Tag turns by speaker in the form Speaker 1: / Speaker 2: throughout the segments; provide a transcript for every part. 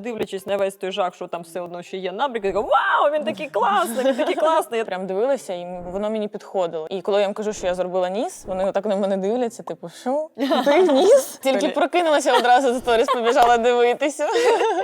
Speaker 1: Дивлячись на весь той жах, що там все одно ще є набрік, я кажу, вау, він такий класний, він такий класний.
Speaker 2: Я прям дивилася, і воно мені підходило. І коли я їм кажу, що я зробила ніс, вони так на мене дивляться, типу, що? Ти ніс? Тільки прокинулася одразу з сторіс, побіжала дивитися.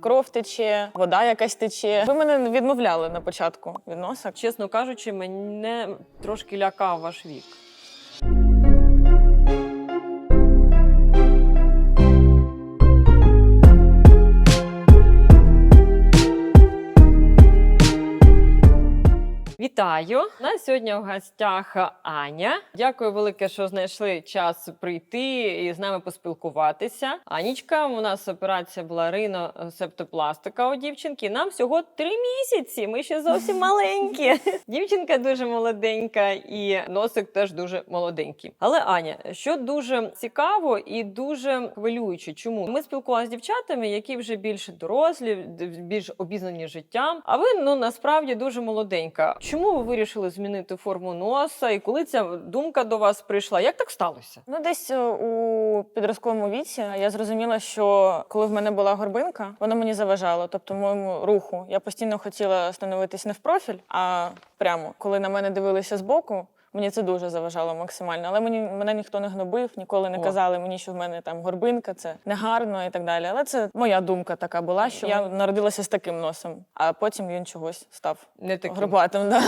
Speaker 2: Кров тече, вода якась тече. Ви мене відмовляли на початку від носа.
Speaker 1: Чесно кажучи, мене трошки лякав ваш вік. Вітаю! У нас сьогодні в гостях Аня. Дякую велике, що знайшли час прийти і з нами поспілкуватися. Анічка, у нас операція була риносептопластика у дівчинки. Нам всього три місяці. Ми ще зовсім маленькі. Дівчинка дуже молоденька, і носик теж дуже молоденький. Але Аня, що дуже цікаво і дуже хвилююче. Чому ми спілкувалися з дівчатами, які вже більш дорослі, більш обізнані життям. А ви ну насправді дуже молоденька. Чому ви вирішили змінити форму носа? І коли ця думка до вас прийшла? Як так сталося?
Speaker 2: Ну, десь е, у підростковому віці я зрозуміла, що коли в мене була горбинка, вона мені заважало, тобто моєму руху. Я постійно хотіла становитись не в профіль, а прямо. Коли на мене дивилися збоку, мені це дуже заважало максимально. Але мені мене ніхто не гнобив, ніколи не
Speaker 1: О.
Speaker 2: казали мені, що в мене там горбинка, це негарно і так далі. Але це моя думка така була, що я народилася з таким носом, а потім він чогось став
Speaker 1: Не таким.
Speaker 2: горбатим. Да.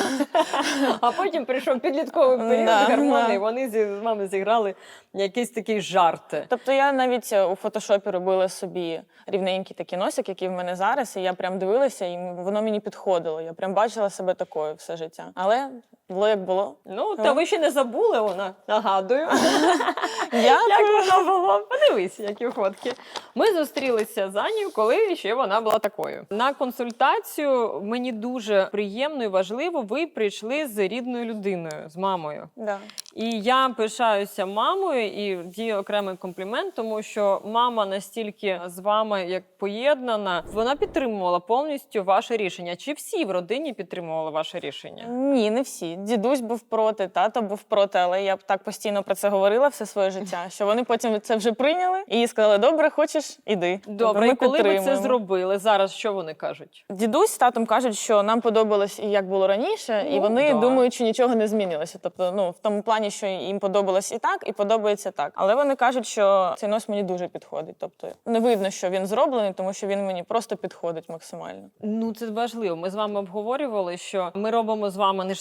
Speaker 1: А потім прийшов підлітковий період
Speaker 2: Да,
Speaker 1: гормони,
Speaker 2: да.
Speaker 1: і вони з вами зіграли якийсь такий жарт.
Speaker 2: Тобто я навіть е, у фотошопі робила собі рівненький такий носик, який в мене зараз, і я прям дивилася, і воно мені підходило. Я прям бачила себе такою все життя. Але було як було.
Speaker 1: Ну, та ви ще не забули, вона нагадую. Як воно було? Подивись, які фотки. Ми зустрілися з Анією, коли ще вона була такою. На консультацію мені дуже приємно і важливо. Ви прийшли з рідною людиною, з мамою.
Speaker 2: Да.
Speaker 1: І я пишаюся мамою і дію окремий комплімент, тому що мама настільки з вами як поєднана, вона підтримувала повністю ваше рішення. Чи всі в родині підтримували ваше рішення?
Speaker 2: Ні, не всі. Дідусь був проти, тато був проти, але я так постійно про це говорила все своє життя, що вони потім це вже прийняли і сказали: добре, хочеш, іди. Тобто
Speaker 1: Добре,
Speaker 2: ми
Speaker 1: і коли ви це зробили? Зараз що вони кажуть?
Speaker 2: Дідусь з татом кажуть, що нам подобалось і як було раніше, і
Speaker 1: Ну,
Speaker 2: вони
Speaker 1: да.
Speaker 2: думають, що нічого не змінилося. Тобто, ну в тому плані, що їм подобалось і так, і подобається так. Але вони кажуть, що цей нос мені дуже підходить. Тобто не видно, що він зроблений, тому що він мені просто підходить максимально.
Speaker 1: Ну це важливо. Ми з вами обговорювали, що ми робимо з вами не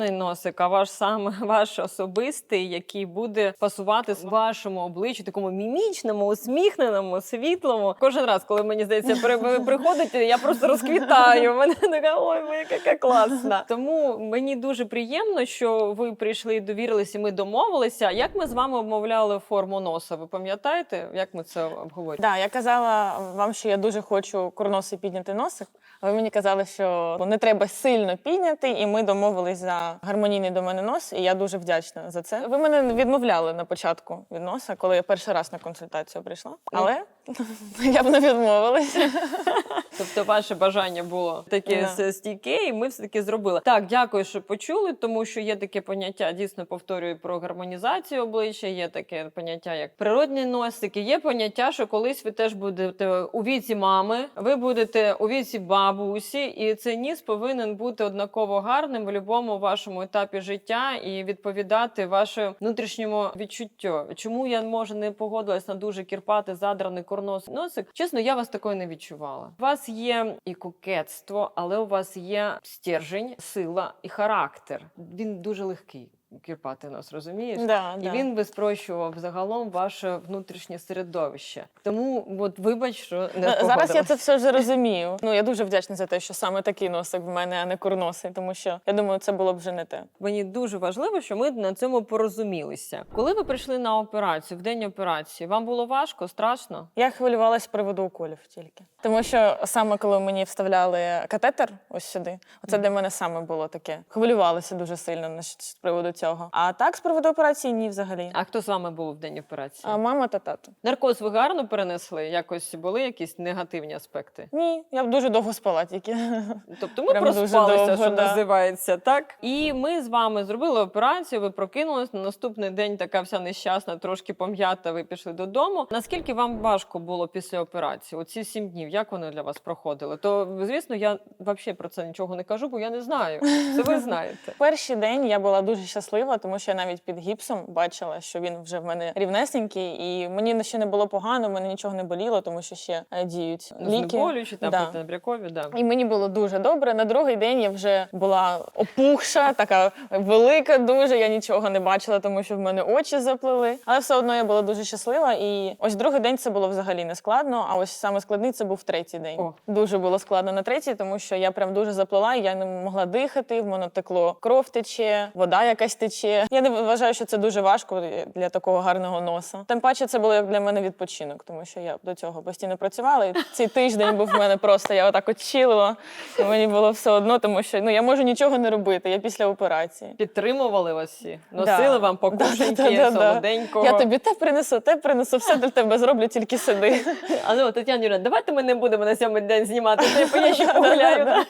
Speaker 1: штампований носик, а ваш саме ваш особистий, який буде пасувати вашому обличчю, такому мімічному, усміхненому, світлому. Кожен раз, коли мені здається, при, ви приходите, я просто розквітаю. Мене така ой, моя яка класна. Тому мені дуже приємно, що ви прийшли і довірилися. Ми домовилися. Як ми з вами обмовляли форму носа? Ви пам'ятаєте, як ми це обговорювали?
Speaker 2: Да, я казала вам, що я дуже хочу курносий підняти носик. Ви мені казали, що не треба сильно підняти, і ми домовились за гармонійний до мене нос, і я дуже вдячна за це. Ви мене відмовляли на початку від носа, коли я перший раз на консультацію прийшла. Але я б не відмовилася.
Speaker 1: Тобто, ваше бажання було таке с- стійке, і ми все таки зробили. Так, дякую, що почули, тому що є таке поняття, дійсно повторюю про гармонізацію обличчя. Є таке поняття, як природні носики. Є поняття, що колись ви теж будете у віці мами, ви будете у віці бабусі, і цей ніс повинен бути однаково гарним в будь-якому вашому етапі життя і відповідати вашому внутрішньому відчуттю. Чому я може не погодилась на дуже кірпати, задраний курнос носик? Чесно, я вас такою не відчувала. У вас є і кокетство, але у вас є стержень, сила і характер. Він дуже легкий. Кірпати нос, розумієш?
Speaker 2: Да,
Speaker 1: І
Speaker 2: да.
Speaker 1: він би спрощував загалом ваше внутрішнє середовище. Тому от вибач, що не
Speaker 2: Е, Зараз я це все вже розумію. Ну я дуже вдячна за те, що саме такий носик в мене, а не курносий, тому що я думаю, це було б вже не те.
Speaker 1: Мені дуже важливо, що ми на цьому порозумілися. Коли ви прийшли на операцію, в день операції, вам було важко, страшно?
Speaker 2: Я хвилювалась з приводу уколів тільки. Тому що саме коли мені вставляли катетер ось сюди, оце для мене саме було таке. Хвилювалася дуже сильно на- з приводу цього. А так, з приводу операції, ні, взагалі.
Speaker 1: А хто з вами був в день операції?
Speaker 2: А мама та тато.
Speaker 1: Наркоз ви гарно перенесли? Якось були якісь негативні аспекти?
Speaker 2: Ні, я б дуже довго спала тільки.
Speaker 1: Тобто ми
Speaker 2: Прям дуже
Speaker 1: проспалися,
Speaker 2: довго,
Speaker 1: що
Speaker 2: да.
Speaker 1: називається так. І ми з вами зробили операцію. Ви прокинулись на наступний день. Така вся нещасна, трошки пом'ята. Ви пішли додому. Наскільки вам важко було після операції? Оці сім днів, як вони для вас проходили? То звісно, я взагалі про це нічого не кажу, бо я не знаю. Це ви знаєте.
Speaker 2: Перший день я була дуже щаслива, тому що я навіть під гіпсом бачила, що він вже в мене рівнесенький, і мені ще не було погано, мене нічого не боліло, тому що ще е, діють ліки.
Speaker 1: Знеболюючі, там
Speaker 2: Да.
Speaker 1: протинабрякові, да.
Speaker 2: І мені було дуже добре. На другий день я вже була опухша, така велика, дуже. Я нічого не бачила, тому що в мене очі заплили. Але все одно я була дуже щаслива. І ось другий день це було взагалі не складно. А ось саме складний це був третій день.
Speaker 1: О.
Speaker 2: Дуже було складно на третій, тому що я прям дуже заплила, я не могла дихати. В мене текло кров тече, вода якась тече. Я не вважаю, що це дуже важко для такого гарного носа. Тим паче, це було як для мене відпочинок, тому що я до цього постійно працювала. І цей тиждень був в мене просто я отак от чилила. І мені було все одно, тому що ну я можу нічого не робити. Я після операції.
Speaker 1: Підтримували вас всі, носили
Speaker 2: Да.
Speaker 1: вам покушеньки,
Speaker 2: да, да, да.
Speaker 1: солоденького.
Speaker 2: Я тобі те принесу, те принесу, все для тебе зроблю, тільки сиди.
Speaker 1: Але от, Тетяна Юрійовна, давайте ми не будемо на сьомий день знімати, я ще погуляю.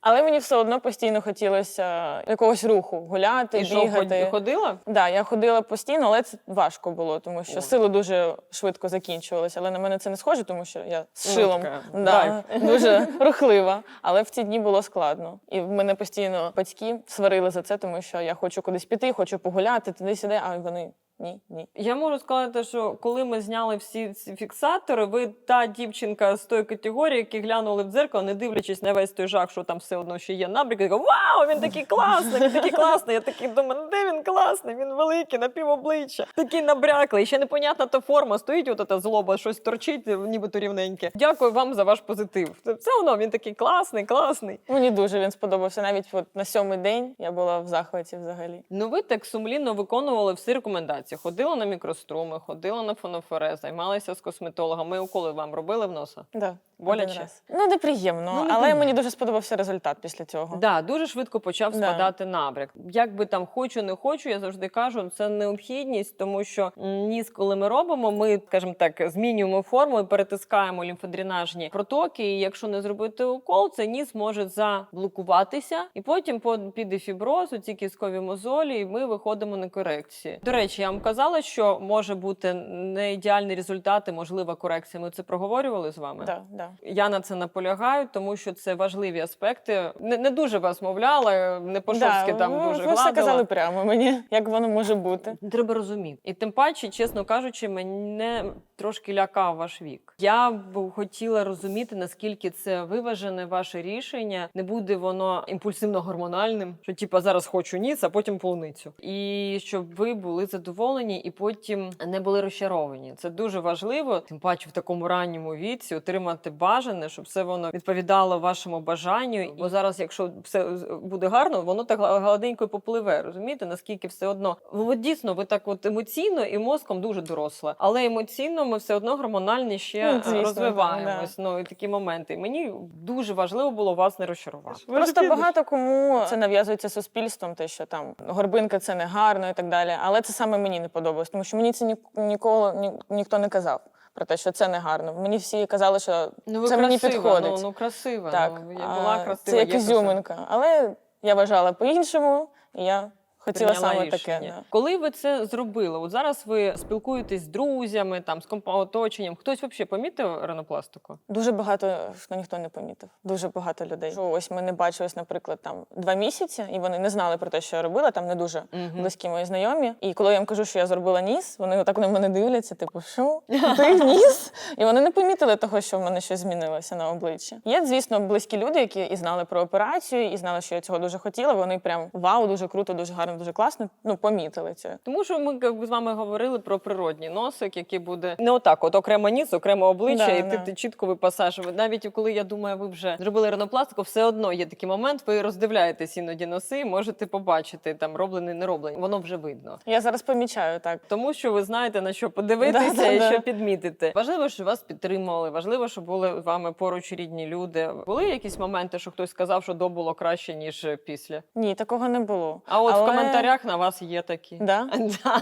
Speaker 2: Але мені все одно постійно хотілося якогось руху гуляти,
Speaker 1: що,
Speaker 2: бігати.
Speaker 1: ход- ходила?
Speaker 2: Да, я ходила постійно, але це важко було, тому що
Speaker 1: О.
Speaker 2: сили дуже швидко закінчувалися. Але на мене це не схоже, тому що я з шилом да, дуже рухлива. Але в ці дні було складно. І в мене постійно батьки сварили за це, тому що я хочу кудись піти, хочу погуляти, туди-сюди, а вони ні, ні.
Speaker 1: Я можу сказати, що коли ми зняли всі ці фіксатори, ви та дівчинка з тої категорії, які глянули в дзеркало, не дивлячись на весь той жах, що там все одно ще є набряк, і вау, він такий класний, він такий класний. Я такий думаю, «Ну, де він класний? Він великий, на півобличчя, такий набряклий. Ще непонятна та форма. Стоїть от та злоба, щось торчить, нібито рівненьке. Дякую вам за ваш позитив. Все одно він такий класний, класний.
Speaker 2: Мені дуже він сподобався. Навіть от на сьомий день я була в захваті взагалі.
Speaker 1: Ну, ви так сумлінно виконували всі рекомендації. Ходила на мікроструми, ходила на фонофорез, займалися з косметологом. Ми уколи вам робили в носа?
Speaker 2: Да,
Speaker 1: Боляче?
Speaker 2: Ну, неприємно,
Speaker 1: Ну,
Speaker 2: але мені дуже сподобався результат після цього.
Speaker 1: Да, дуже швидко почав
Speaker 2: Да.
Speaker 1: спадати набряк. Як би там хочу, не хочу, я завжди кажу, це необхідність, тому що ніс, коли ми робимо, ми, скажімо так, змінюємо форму і перетискаємо лімфодренажні протоки. І якщо не зробити укол, це ніс може заблокуватися, і потім по- піде фіброз, ці кісткові мозолі, і ми виходимо на корекції. До речі, я вам казала, що може бути не ідеальні результати, можлива корекція. Ми це проговорювали з вами.
Speaker 2: Да, да.
Speaker 1: Я на це наполягаю, тому що це важливі аспекти. Не, не дуже вас мовляла, не по-шовськи
Speaker 2: Да,
Speaker 1: там
Speaker 2: ви,
Speaker 1: дуже
Speaker 2: ви все казали прямо мені, як воно може бути.
Speaker 1: Треба розуміти. І тим паче, чесно кажучи, мене трошки лякав ваш вік. Я б хотіла розуміти, наскільки це виважене ваше рішення. Не буде воно імпульсивно гормональним, що типа зараз хочу ніс, а потім полуницю. І щоб ви були задоволені і потім не були розчаровані. Це дуже важливо, тим паче в такому ранньому віці отримати бажане, щоб все воно відповідало вашому бажанню. Бо зараз, якщо все буде гарно, воно так гладенько і попливе. Розумієте, наскільки все одно от дійсно, ви так от емоційно і мозком дуже доросла, але емоційно ми все одно гормональні ще
Speaker 2: Ну, звісно,
Speaker 1: е, розвиваємось. Ну і такі моменти. Мені дуже важливо було вас не розчарувати.
Speaker 2: Просто багато кому це нав'язується суспільством, те, що там горбинка це не гарно і так далі. Але це саме мені не подобалось, тому що мені це ні, ніколи ні, ніхто не казав про те, що це не гарно. Мені всі казали, що
Speaker 1: Ну ви
Speaker 2: це мені підходить.
Speaker 1: Ну, ну красива.
Speaker 2: так,
Speaker 1: ну, я була красива.
Speaker 2: це як ізюминка. Але я вважала по-іншому, і я хотіла саме
Speaker 1: рішення.
Speaker 2: таке. Да.
Speaker 1: Коли ви це зробили? От зараз ви спілкуєтесь з друзями, там з компаоточенням. Хтось взагалі помітив ринопластику?
Speaker 2: Дуже багато що ніхто не помітив. Дуже багато людей. Що ось ми не бачились, наприклад, там два місяці, і вони не знали про те, що я робила. Там не дуже
Speaker 1: Мгм.
Speaker 2: близькі мої знайомі. І коли я їм кажу, що я зробила ніс, вони отак на мене дивляться, типу, що ти ніс? І вони не помітили того, що в мене щось змінилося на обличчі. Є, звісно, близькі люди, які і знали про операцію, і знали, що я цього дуже хотіла. Вони прям вау, дуже круто, дуже гарно, дуже класно. Ну помітили це.
Speaker 1: Тому що ми як би, з вами говорили про природній носик, який буде не отак, от окремо ніс, окремо обличчя,
Speaker 2: Да,
Speaker 1: і ти,
Speaker 2: да.
Speaker 1: ти чітко випасаєш. Ви Навіть коли я думаю, ви вже зробили ринопластику, все одно є такий момент. Ви роздивляєтесь іноді носи, можете побачити там роблений, не роблений. Воно вже видно.
Speaker 2: Я зараз помічаю так.
Speaker 1: Тому що ви знаєте на що подивитися
Speaker 2: Да, да,
Speaker 1: і
Speaker 2: да.
Speaker 1: що підмітити. Важливо, що вас підтримували. Важливо, що були з вами поруч рідні люди. Були якісь моменти, що хтось сказав, що до було краще ніж після.
Speaker 2: Ні, такого не було.
Speaker 1: А от в
Speaker 2: Але-
Speaker 1: коментарях на вас є такі.
Speaker 2: Да?
Speaker 1: Да.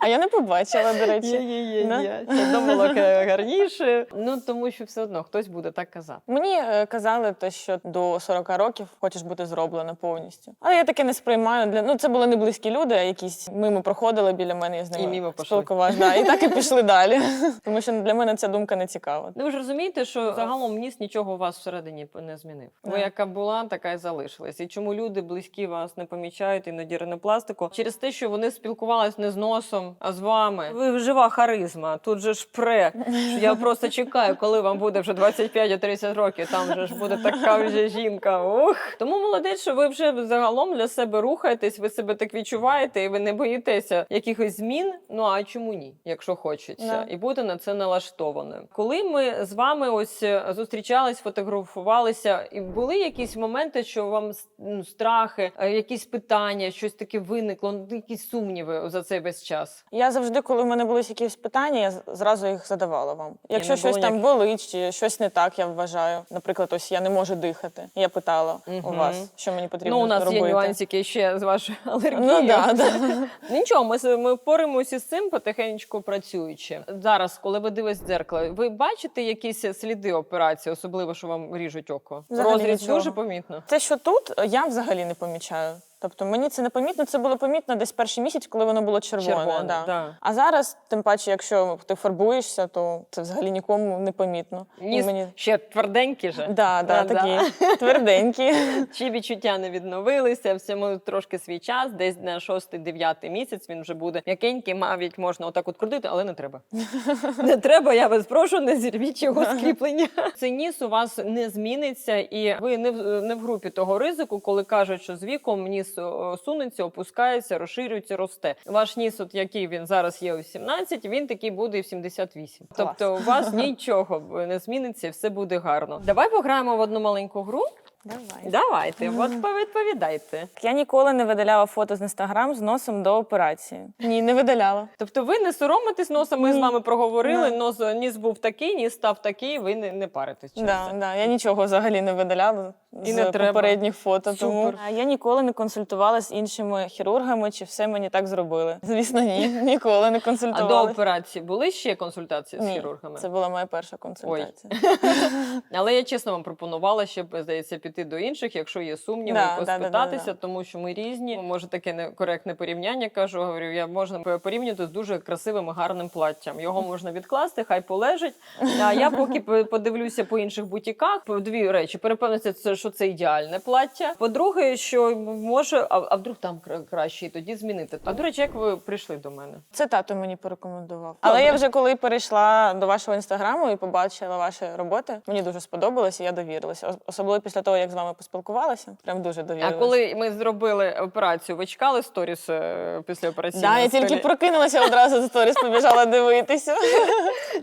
Speaker 2: А я не побачила, до речі.
Speaker 1: Є, є, є,
Speaker 2: Да?
Speaker 1: є. Ще думала га- гарніше. Ну тому що все одно хтось буде так казати.
Speaker 2: Мені е, казали, те, що до 40 років хочеш бути зроблена повністю. Але я таке не сприймаю. Для ну це були не близькі люди, а якісь мимо проходили біля мене і з ними
Speaker 1: І мимо пішли.
Speaker 2: спілкувалась. Да, і так і пішли далі. Тому що для мене ця думка не цікава.
Speaker 1: Ну ви ж розумієте, що загалом ніс нічого у вас всередині не змінив. Ви
Speaker 2: Да.
Speaker 1: яка була, така й залишилась. І чому люди близькі вас не помічають іноді ринопластику? Через те, що вони спілкувались не з носом, а з вами. Ви жива харизма. Тут же ж пре. Я просто чекаю, коли вам буде вже 25-30 років. Там вже ж буде така вже жінка. Ух. Тому молодець, що ви вже загалом для себе рухаєтесь, ви себе так відчуваєте, і ви не боїтеся якихось змін. Ну а чому ні, якщо хочеться,
Speaker 2: Да.
Speaker 1: і бути на це налаштованою. Коли ми з вами ось е, зустрічались, фотографувалися, і були якісь моменти, що вам ну, страхи, е, якісь питання, щось таке виникло, ну, якісь сумніви за цей весь час.
Speaker 2: Я завжди, коли в мене були якісь питання, я зразу їх задавала вам. Якщо щось там болить, чи щось не так, я вважаю. Наприклад, ось я не можу дихати. Я питала у вас, що мені потрібно
Speaker 1: ну, у нас
Speaker 2: робити.
Speaker 1: є нюансики ще з вашою алергією.
Speaker 2: Ну да, да.
Speaker 1: Нічого, ми, ми впораємося з цим потихеньку працюючи. Зараз, коли ви дивитесь в дзеркало, ви бачите якісь сліди операції, особливо, що вам ріжуть око?
Speaker 2: Взагалі
Speaker 1: Розріз дуже помітно.
Speaker 2: Те, що тут, я взагалі не помічаю. Тобто мені це не помітно. Це було помітно десь перший місяць, коли воно було червоне.
Speaker 1: Червоне,
Speaker 2: да.
Speaker 1: да.
Speaker 2: А зараз, тим паче, якщо ти фарбуєшся, то це взагалі нікому не помітно. І
Speaker 1: Ніс
Speaker 2: мені...
Speaker 1: ще тверденький же.
Speaker 2: Да, да,
Speaker 1: Да,
Speaker 2: такі тверденькі.
Speaker 1: Чи відчуття не відновилися, всьому трошки свій час, десь на шостий-дев'ятий місяць він вже буде м'якенький, навіть можна отак от крутити, але не треба. Не треба, я вас прошу, не зірвіть його скріплення. Цей ніс у вас не зміниться, і ви не в, не в групі того ризику, коли кажуть, що з віком ніс о, сунеться, опускається, розширюється, росте. Ваш ніс, от який він зараз є у 17, він такий буде і в 78.
Speaker 2: Клас.
Speaker 1: Тобто у вас нічого не зміниться, все буде гарно. Давай пограємо в одну маленьку гру.
Speaker 2: Давай.
Speaker 1: Давайте, от відповідайте.
Speaker 2: Я ніколи не видаляла фото з інстаграм з носом до операції. Ні, не видаляла.
Speaker 1: Тобто ви не соромитесь носа, ми з вами проговорили,
Speaker 2: Да.
Speaker 1: нос, ніс був такий, ніс став такий, ви не, не паритесь. через
Speaker 2: Да,
Speaker 1: це.
Speaker 2: да, я нічого взагалі не видаляла
Speaker 1: І
Speaker 2: з
Speaker 1: не треба.
Speaker 2: попередніх фото.
Speaker 1: Супер.
Speaker 2: Тому А я ніколи не консультувалася з іншими хірургами, чи все мені так зробили. Звісно, ні, ніколи не
Speaker 1: А до операції були ще консультації з хірургами?
Speaker 2: Це була моя перша консультація.
Speaker 1: Але я чесно вам пропонувала ще здається піти до інших, якщо є сумніви,
Speaker 2: Да,
Speaker 1: і
Speaker 2: да, да,
Speaker 1: поспитатися,
Speaker 2: да, да.
Speaker 1: тому що ми різні. Може таке некоректне порівняння. Кажу, говорю, я можна порівняти з дуже красивим і гарним платтям. Його можна відкласти, хай полежить. А я поки подивлюся по інших бутіках. Дві речі: перепевнитися, це що це ідеальне плаття. По-друге, що може, а, а вдруг там краще, і тоді змінити. А до речі, як ви прийшли до мене?
Speaker 2: Це тато мені порекомендував.
Speaker 1: Добре.
Speaker 2: Але я вже коли перейшла до вашого інстаграму і побачила ваші роботи, мені дуже сподобалося, і я довірилася. Особливо після того, як з вами поспілкувалася. Прям дуже
Speaker 1: А коли ми зробили операцію, ви чекали сторіс е, після операції?
Speaker 2: Да, я тільки прокинулася одразу за сторіс, побіжала дивитися.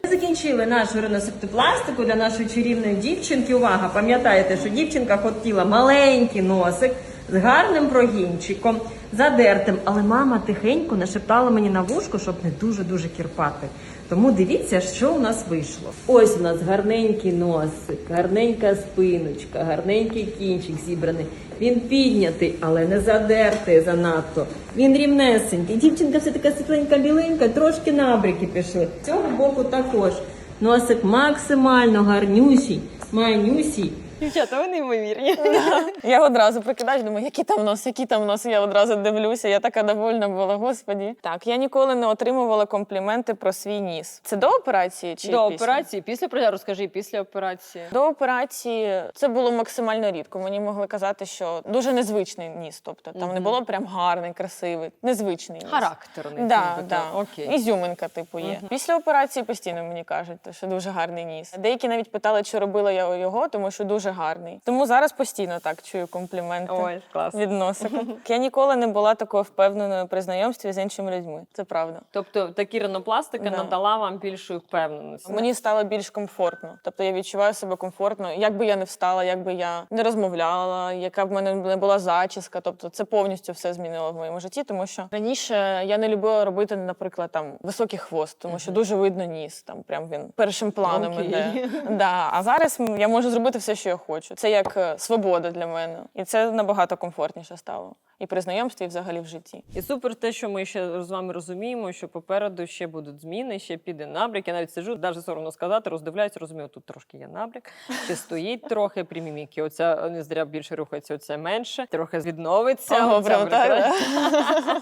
Speaker 1: Закінчили нашу риносептопластику для нашої чарівної дівчинки. Увага! Пам'ятаєте, що дівчинка хотіла маленький носик з гарним прогінчиком, задертим. Але мама тихенько нашептала мені на вушко, щоб не дуже дуже кірпати. Тому дивіться, що у нас вийшло. Ось у нас гарненький носик, гарненька спиночка, гарненький кінчик зібраний. Він піднятий, але не задертий занадто. Він рівнесенький. Дівчинка все така світленька, біленька, трошки набріки пішли. З цього боку також. Носик максимально гарнющий, манюсій. Дівчата, ви неймовірні.
Speaker 2: Я одразу прокидаюсь, думаю, який там нос, який там нос. Я одразу дивлюся. Я така довольна була, господі. Так, я ніколи не отримувала компліменти про свій ніс. Це до операції чи
Speaker 1: До
Speaker 2: після?
Speaker 1: операції, після операції, розкажи, після операції.
Speaker 2: До операції це було максимально рідко. Мені могли казати, що дуже незвичний ніс. Тобто там не було прям гарний, красивий, незвичний ніс.
Speaker 1: Характерний.
Speaker 2: Да, да.
Speaker 1: Окей.
Speaker 2: Ізюминка, типу, є. Після операції постійно мені кажуть, що дуже гарний ніс. Деякі навіть питали, чи робила я його, тому що дуже гарний. Тому зараз постійно так чую компліменти.
Speaker 1: Ой, клас.
Speaker 2: Від носика. Я ніколи не була такою впевненою при знайомстві з іншими людьми. Це правда.
Speaker 1: Тобто такі ринопластика
Speaker 2: Да.
Speaker 1: надала вам більшої впевненості.
Speaker 2: Мені стало більш комфортно. Тобто я відчуваю себе комфортно, як би я не встала, як би я не розмовляла, яка б в мене не була зачіска. Тобто це повністю все змінило в моєму житті, тому що раніше я не любила робити, наприклад, там високий хвост, тому що дуже видно ніс. Там прям він першим планом
Speaker 1: Окей.
Speaker 2: іде. Да. А зараз м, я можу зробити все, що я хочу. Це як е, свобода для мене, і це набагато комфортніше стало. І при знайомстві, і взагалі в житті.
Speaker 1: І супер те, що ми ще з вами розуміємо, що попереду ще будуть зміни, ще піде набряк. Я навіть сиджу, навіть соромно сказати, роздивляюся, розумію, тут трошки є набряк, ще стоїть трохи пріміміки. Оця не зря більше рухається, оце менше, трохи відновиться.
Speaker 2: Ого,
Speaker 1: Оця
Speaker 2: так.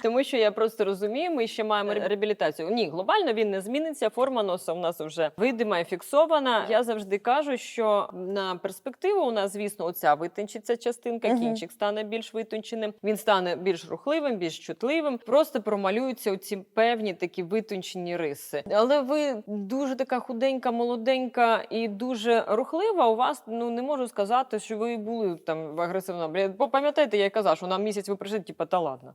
Speaker 1: Тому що я просто розумію, ми ще маємо реабілітацію. Ні, глобально він не зміниться. Форма носа у нас вже видима і фіксована. Я завжди кажу, що на перспективу у нас, звісно, оця витончиться частинка, кінчик стане більш витонченим. Він стане більш рухливим, більш чутливим. Просто промалюються оці певні такі витончені риси. Але ви дуже така худенька, молоденька і дуже рухлива. У вас ну не можу сказати, що ви були там агресивно. Бо Пам'ятаєте, я казав, що на місяць ви прийшли, типу, та ладно.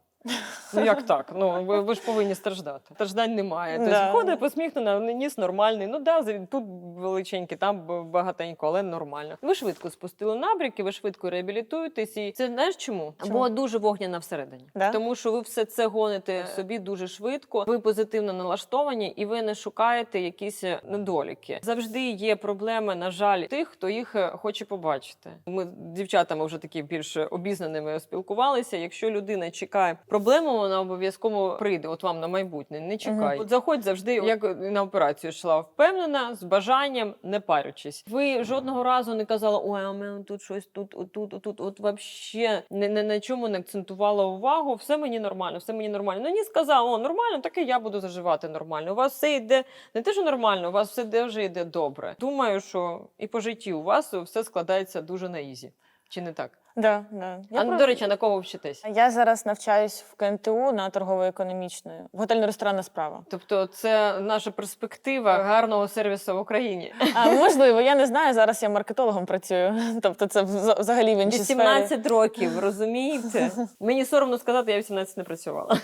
Speaker 1: Ну як так? Ну ви, ви ж повинні страждати. Страждань немає. Тобто
Speaker 2: Да.
Speaker 1: ходить посміхнена, ніс нормальний. Ну да, тут величенький, там багатенько, але нормально. Ви швидко спустили набряки, ви швидко реабілітуєтесь. І це знаєш чому?
Speaker 2: Чому?
Speaker 1: Бо дуже вогняна всередині.
Speaker 2: Да?
Speaker 1: Тому що ви все це гоните собі дуже швидко. Ви позитивно налаштовані і ви не шукаєте якісь е, недоліки. Завжди є проблеми, на жаль, тих, хто їх е, хоче побачити. Ми з дівчатами вже такі більш обізнаними спілкувалися. Якщо людина чекає проблему, вона обов'язково прийде. От вам на майбутнє. Не чекай.
Speaker 2: Мгм.
Speaker 1: От заходь завжди, як на операцію йшла, впевнена, з бажанням, не парючись. Ви жодного разу не казали, ой, а у мене тут щось тут, отут, отут. От вообще не, не на чому не акцентувала увагу. Все мені нормально, все мені нормально. Ну ні, сказала, о, нормально, так і я буду заживати нормально. У вас все йде не те, що нормально, у вас все де вже йде добре. Думаю, що і по житті у вас все складається дуже на ізі. Чи не так?
Speaker 2: Да, да. Я
Speaker 1: а
Speaker 2: про-
Speaker 1: до речі, на кого ви вчитесь?
Speaker 2: Я зараз навчаюсь в КНТУ на торгово-економічної, в готельно-ресторанна справа.
Speaker 1: Тобто, це наша перспектива гарного сервісу в Україні.
Speaker 2: А можливо, я не знаю. Зараз я маркетологом працюю. Тобто, це взагалі в іншій сфері.
Speaker 1: 18 років, розумієте? Мені соромно сказати, я 18 не працювала.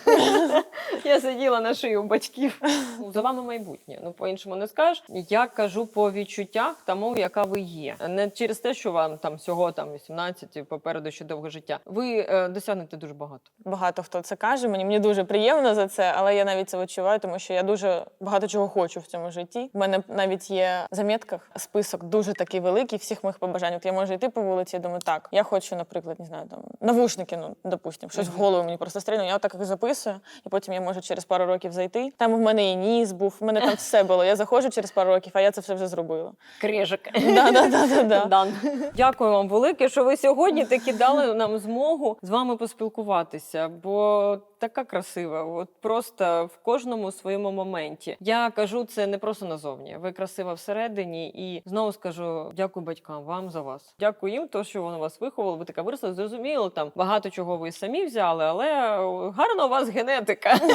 Speaker 1: я сиділа на шиї у батьків. За вами майбутнє. Ну, по-іншому не скажеш. Я кажу по відчуттях тому, яка ви є. Не через те, що вам там всього там 18 і попереду ще довге життя. Ви е, досягнете дуже багато.
Speaker 2: Багато хто це каже. Мені мені дуже приємно за це, але я навіть це відчуваю, тому що я дуже багато чого хочу в цьому житті. У мене навіть є в замітках список дуже такий великий всіх моїх побажань. От я можу йти по вулиці, і думаю, так, я хочу, наприклад, не знаю, там навушники, ну допустимо, щось в голову мені просто стрільно. Я так їх записую, і потім я можу через пару років зайти. Там в мене і ніс був, в мене там все було. Я заходжу через пару років, а я це все вже зробила.
Speaker 1: Крижик.
Speaker 2: Да, да, да, да, да.
Speaker 1: Дан. Дякую вам велике, що ви сьогодні таки дали нам змогу з вами поспілкуватися, бо така красива, от просто в кожному своєму моменті. Я кажу це не просто назовні. Ви красива всередині, і знову скажу дякую батькам вам за вас. Дякую їм, то що вони вас виховали. Ви така виросла. Зрозуміло, там багато чого ви самі взяли, але гарна у вас генетика.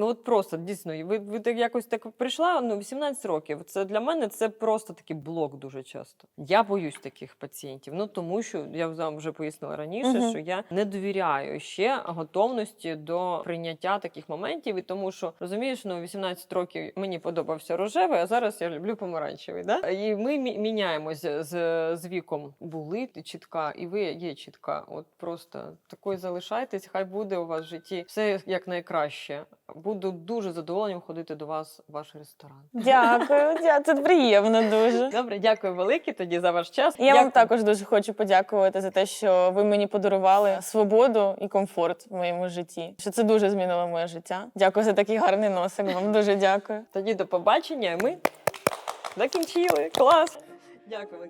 Speaker 1: Ну от просто дійсно, ви, ви так якось так прийшла. Ну 18 років. Це для мене це просто такий блок дуже часто. Я боюсь таких пацієнтів. Ну тому що я вам вже пояснила раніше,
Speaker 2: Мгм.
Speaker 1: що я не довіряю ще готовності до прийняття таких моментів. І тому що розумієш, ну 18 років мені подобався рожевий, а зараз я люблю помаранчевий. Да? І ми мі- міняємося з, з віком. Були ти чітка, і ви є чітка. От просто такою залишайтесь. Хай буде у вас в житті все як найкраще. Буду дуже задоволенням ходити до вас в ваш ресторан.
Speaker 2: Дякую, дя- це приємно дуже.
Speaker 1: Добре, дякую велике тоді за ваш час.
Speaker 2: Я вам також дуже хочу подякувати за те, що ви мені подарували свободу і комфорт в моєму житті. Що це дуже змінило моє життя. Дякую за такий гарний носик. Вам дуже дякую.
Speaker 1: Тоді до побачення. Ми закінчили. Клас. Дякую. Ми